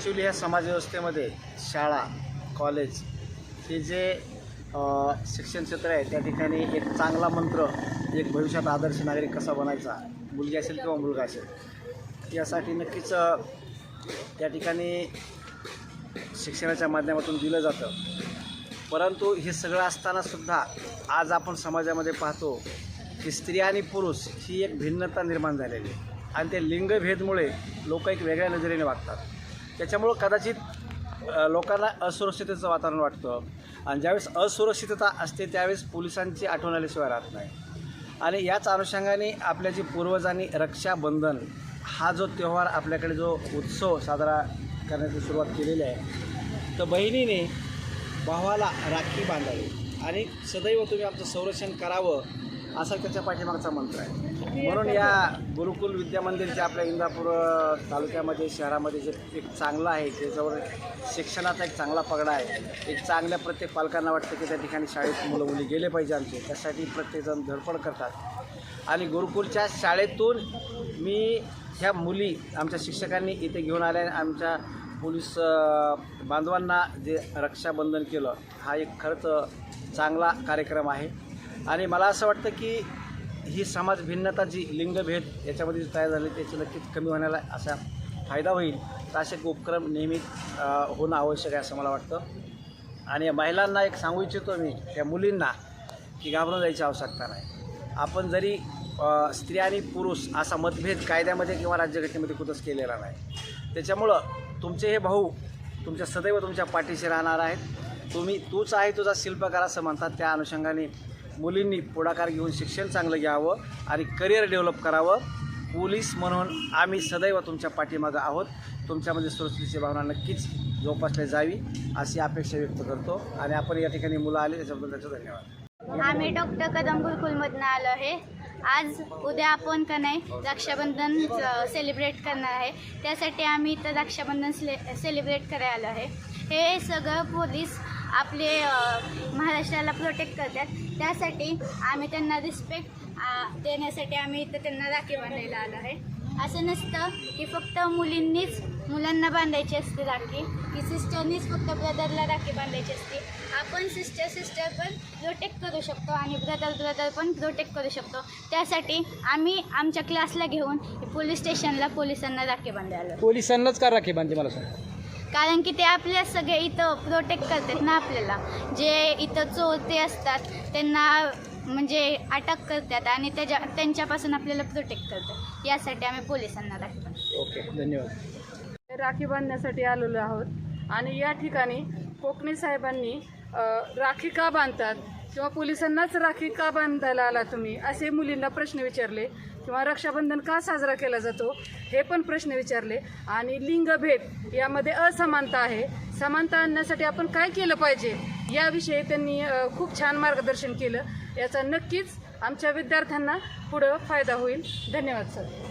Actually ह्या समाजव्यवस्थेमध्ये शाळा college हे जे शिक्षण क्षेत्र आहे त्या ठिकाणी एक चांगला मंत्र एक भविष्यात आदर्श नागरिक कसा बनायचा मुलगी असेल किंवा मुलगा असेल यासाठी नक्कीच त्या ठिकाणी शिक्षणाच्या माध्यमातून दिलं जातं. परंतु हे सगळं असतानासुद्धा आज आपण समाजामध्ये पाहतो की स्त्री आणि पुरुष ही एक भिन्नता निर्माण झालेली आहे. आणि ते लिंगभेदमुळे लोक एक वेगळ्या नजरेने वागतात. त्याच्यामुळं कदाचित लोकांना असुरक्षिततेचं वातावरण वाटतं. आणि ज्यावेळेस असुरक्षितता असते त्यावेळेस पोलिसांची आठवण आल्याशिवाय राहत नाही. आणि याच अनुषंगाने आपल्या जी पूर्वजांनी रक्षाबंधन हा जो त्यौहार आपल्याकडे जो उत्सव साजरा करण्याची सुरुवात केलेली आहे तर बहिणीने भावाला राखी बांधावी. आणि सदैव तुम्ही आमचं संरक्षण करावं असा त्याच्या पाठीमागचा मंत्र आहे. म्हणून या गुरुकुल विद्या मंदिरच्या आपल्या इंदापूर तालुक्यामध्ये शहरामध्ये जे एक चांगलं आहे त्याच्यावर शिक्षणाचा एक चांगला पगडा आहे एक चांगल्या प्रत्येक पालकांना वाटतं की त्या ठिकाणी शाळेत मुलं मुली गेले पाहिजे आमचे. त्यासाठी प्रत्येकजण धडपड करतात. आणि गुरुकुलच्या शाळेतून मी ह्या मुली आमच्या शिक्षकांनी इथे घेऊन आल्या आमच्या पोलीस बांधवांना जे रक्षाबंधन केलं हा एक खरंच चांगला कार्यक्रम आहे. आणि मला असं वाटतं की ही समाज भिन्नता जी लिंगभेद याच्यामध्ये जी तयार झाली त्याची नक्कीच कमी होण्याला असा फायदा होईल. तर असे उपक्रम नेहमी होणं आवश्यक आहे असं मला वाटतं. आणि महिलांना एक सांगू इच्छितो मी त्या मुलींना की घाबरून जायची आवश्यकता नाही. आपण जरी स्त्री आणि पुरुष असा मतभेद कायद्यामध्ये किंवा राज्यघटनेमध्ये कुठंच केलेला नाही. त्याच्यामुळं तुमचे हे भाऊ तुमच्या सदैव तुमच्या पाठीशी राहणार आहेत. तुम्ही तूच आहे तुझा शिल्पकार असं म्हणतात. त्या अनुषंगाने मुलींनी पुढाकार घेऊन शिक्षण चांगलं घ्यावं आणि करिअर डेव्हलप करावं. पोलीस म्हणून आम्ही सदैव तुमच्या पाठीमागं आहोत. तुमच्यामध्ये सुरक्षेची भावना नक्कीच जोपासली जावी अशी अपेक्षा व्यक्त करतो. आणि आपण या ठिकाणी मुलं आले त्याच्याबद्दल त्याचं धन्यवाद. आम्ही डॉक्टर कदम गुरुकुलमधनं आलो आहे. आज उद्या आपण का नाही रक्षाबंधन सेलिब्रेट करणार आहे. त्यासाठी आम्ही इथं रक्षाबंधन सेलिब्रेट करायला आलो आहे. हे सगळं पोलीस आपले महाराष्ट्राला प्रोटेक्ट करतात. त्यासाठी आम्ही त्यांना रिस्पेक्ट देण्यासाठी आम्ही इथं त्यांना राखी बांधायला आलो आहे. असं नसतं की फक्त मुलींनीच मुलांना बांधायची असते राखी. की सिस्टरनीच फक्त ब्रदरला राखी बांधायची असते. आपण सिस्टर सिस्टर पण प्रोटेक्ट करू शकतो आणि ब्रदर ब्रदर पण प्रोटेक्ट करू शकतो. त्यासाठी आम्ही आमच्या क्लासला घेऊन पोलीस स्टेशनला पोलिसांना राखी बांधायला पोलिसांनाच का राखी बांधते मला सांग. कारण की ते आपल्या सगळे इथं प्रोटेक्ट करतात ना आपल्याला. जे इथं चोरते असतात त्यांना म्हणजे अटक करतात आणि त्याच्या त्यांच्यापासून आपल्याला प्रोटेक्ट करतात. यासाठी आम्ही पोलिसांना राखी बांधतो ओके धन्यवाद. राखी बांधण्यासाठी आलेलो आहोत. आणि या ठिकाणी कोकणी साहेबांनी राखी का बांधतात? किंवा पोलिसांनाच राखी का बांधायला आला तुम्ही? असे मुलींना प्रश्न विचारले. किंवा रक्षाबंधन का साजरा केला जातो हे पण प्रश्न विचारले. आणि लिंगभेद यामध्ये असमानता आहे. समानता आणण्यासाठी आपण काय केलं पाहिजे याविषयी त्यांनी खूप छान मार्गदर्शन केलं. याचा नक्कीच आमच्या विद्यार्थ्यांना पुढं फायदा होईल. धन्यवाद सर.